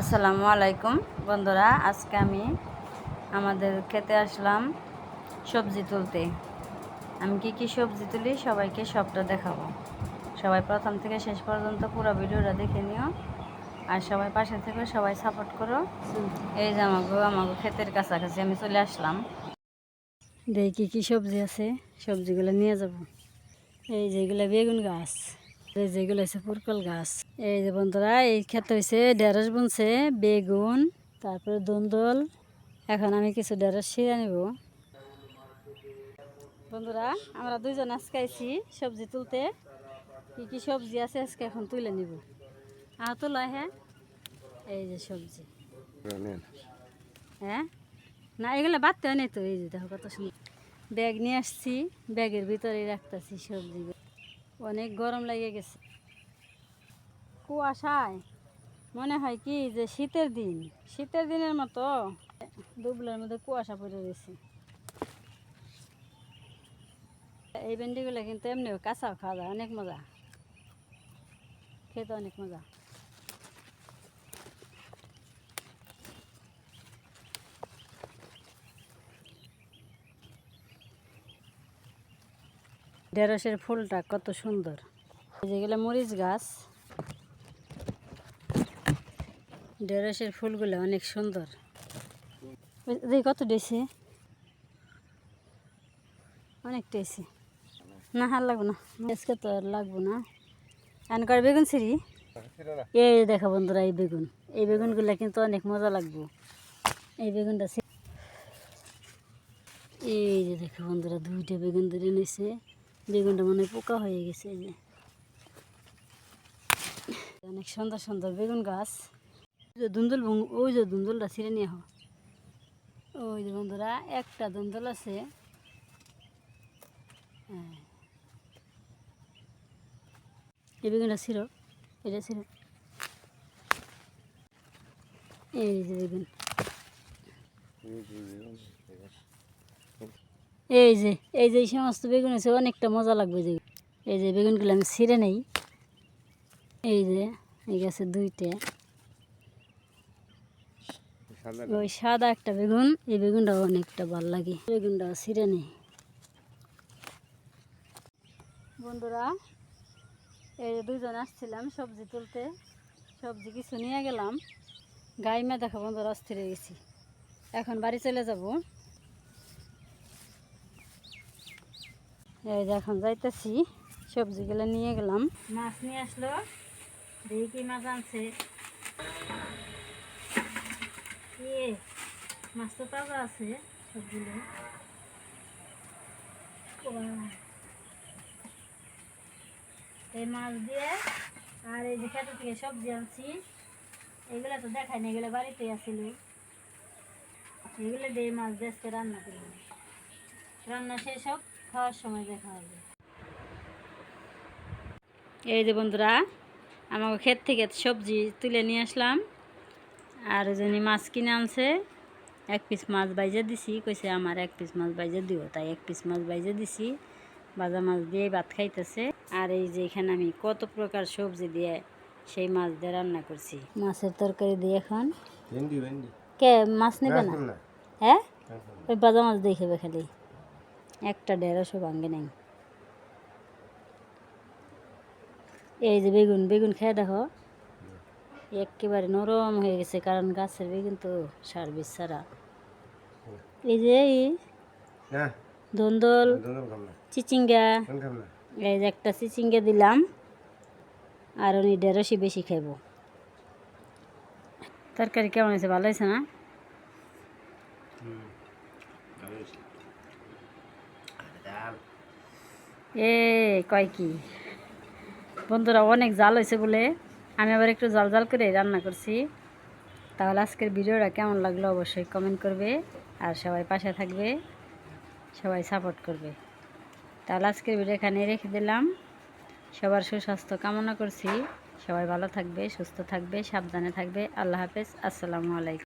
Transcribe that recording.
আসসালামু আলাইকুম। বন্ধুরা, আজকে আমি আমাদের খেতে আসলাম সবজি তুলতে। আমি কি কি সবজি তুলি সবাইকে সবটা দেখাবো। সবাই প্রথম থেকে শেষ পর্যন্ত পুরো ভিডিওটা দেখে নিও। আর সবাই পাশে থেকে, সবাই সাপোর্ট করো। এই যে আমাকে আমাকে ক্ষেতের কাছাকাছি আমি চলে আসলাম। দেখি কি সবজি আছে, সবজিগুলো নিয়ে যাব। এই যেগুলো বেগুন গাছ। এই যেগুলো হচ্ছে পুরকল গাছ। এই যে বন্ধুরা, এই ক্ষেত হয়েছে ঢেঁড়স বুনছে, বেগুন, তারপরে দন্দল। এখন আমি কিছু ঢেঁড়স ছিঁড়ে নিব। বন্ধুরা, আমরা দুইজন আজকে আইছি সবজি তুলতে। কি কি সবজি আছে আজকে এখন তুলে নিব। আহ, তোলা হ্যাঁ এই যে সবজি। হ্যাঁ? না, এগুলো বাদতে নাই তো, এই যে দেখো কত সুন্দর। ব্যাগ নিয়ে আসছি, ব্যাগের ভিতরেই রাখতেছি সবজিগুলো অনেক গরম লেগে গেছে। কুয়াশায় মনে হয় কি যে শীতের দিন, শীতের দিনের মতো দুবলের মধ্যে কুয়াশা পড়ে গেছে এই ভেন্ডিগুলো কিন্তু এমনিও কাঁচাও খাওয়া যায়, অনেক মজা। খেতে অনেক মজা। ঢেঁড়সের ফুলটা কত সুন্দর। যেগুলো মরিচ গাছ। ঢেঁড়সের ফুলগুলো অনেক সুন্দর। কত ডেছে অনেক টেসে না হার লাগবো না। আজকে তো আর লাগবো না। এন করে বেগুন ছিঁড়ি? এই দেখো বন্ধুরা, এই বেগুন। এই বেগুনগুলো কিন্তু অনেক মজা লাগবো। এই বেগুনটা এই যে দেখো বন্ধুরা, দুইটা বেগুন ধরে নিছে। বেগুনটা মনে হয় পোকা হয়ে গেছে, এই যে। অনেক সুন্দর সুন্দর বেগুন গাছ। যে দুন্দুল ওই যে দুন্দুলটা ছিঁড়ে নিয়ে হো ওই যে বন্ধুরা, একটা দুন্দুল আছে। হ্যাঁ। এই বেগুনটা ছিল এটা ছিল এই যে বেগুন। এই যে এই যে এই সমস্ত বেগুন আছে অনেকটা মজা লাগবে যে। এই যে বেগুনগুলো আমি ছিঁড়ে নেই। এই যে এই গাছে দুইটা। ওই সাদা একটা বেগুন এই বেগুনটাও অনেকটা ভালো লাগে। বেগুনটাও ছিঁড়ে নেই। বন্ধুরা এই যে দুজন আসছিলাম সবজি তুলতে। সবজি কিছু নিয়ে গেলাম। গাই মা দেখো বন্ধুরা অস্থির হয়ে গেছি। এখন বাড়ি চলে যাব। এই এখন যাইতেছি, সবজিগুলো নিয়ে গেলাম। মাছ নিয়ে আসলো। দেখি কি মাছ আনছে। মাছ তো তাজা আছে সবগুলো। এই মাছ দিয়ে আর এই যে খেতে থেকে সবজি আনছি। এগুলো তো দেখাই না এগুলো বাড়িতে আসছিল এগুলো দিয়ে মাছ দিয়ে রান্না করব। রান্না শেষ হোক। খাওয়ার সময় দেখা হবে। এই যে বন্ধুরা আমাকে ক্ষেত থেকে সবজি তুলে নিয়ে আসলাম। আর ওই জন্য মাছ কিনে আনছে এক পিস মাছ বাইজে দিছি কইছে আমার এক পিস মাছ বাইজে দিও তাই এক পিস মাছ বাইজে দিছি। বাজা মাছ দিয়ে ভাত খাইতেছে। আর এই যে এখানে আমি কত প্রকার সবজি দিয়ে সেই মাছ দিয়ে রান্না করছি। মাছের তরকারি দিয়ে এখন। ভেন্ডি ভেন্ডি। কে মাছ নেবে না? না হ্যাঁ? ওই বাজা মাছ দিয়ে খাবে খালি। একটা দেড়শো ভাঙ্গে নেই। এই যে বেগুন বেগুন খেয়ে দেখো। একেবারে নরম হয়ে গেছে কারণ গাছের বেগুন তো সার বিষ ছাড়া। এই যে এই ধন্দল না। চিচিঙ্গা এই যে একটা চিচিঙ্গা দিলাম আর উনি ঢেঁড়সই বেশি খাইব। তরকারি কেমন হয়েছে? ভালো হয়েছে না? এ, কয় কি? বন্ধুরা, অনেক জাল হয়েছে বলে। আমি আবার একটু জাল জাল করে রান্না করছি। তাহলে আজকের ভিডিওটা কেমন লাগল অবশ্যই কমেন্ট করবে আর সবাই পাশে থাকবে, সবাই সাপোর্ট করবে। তাহলে আজকের ভিডিও এখানে রেখে দিলাম। সবার সুস্বাস্থ্য কামনা করছি। সবাই ভালো থাকবে, সুস্থ থাকবে, সাবধানে থাকবে। আল্লাহ হাফেজ। আসসালামু আলাইকুম।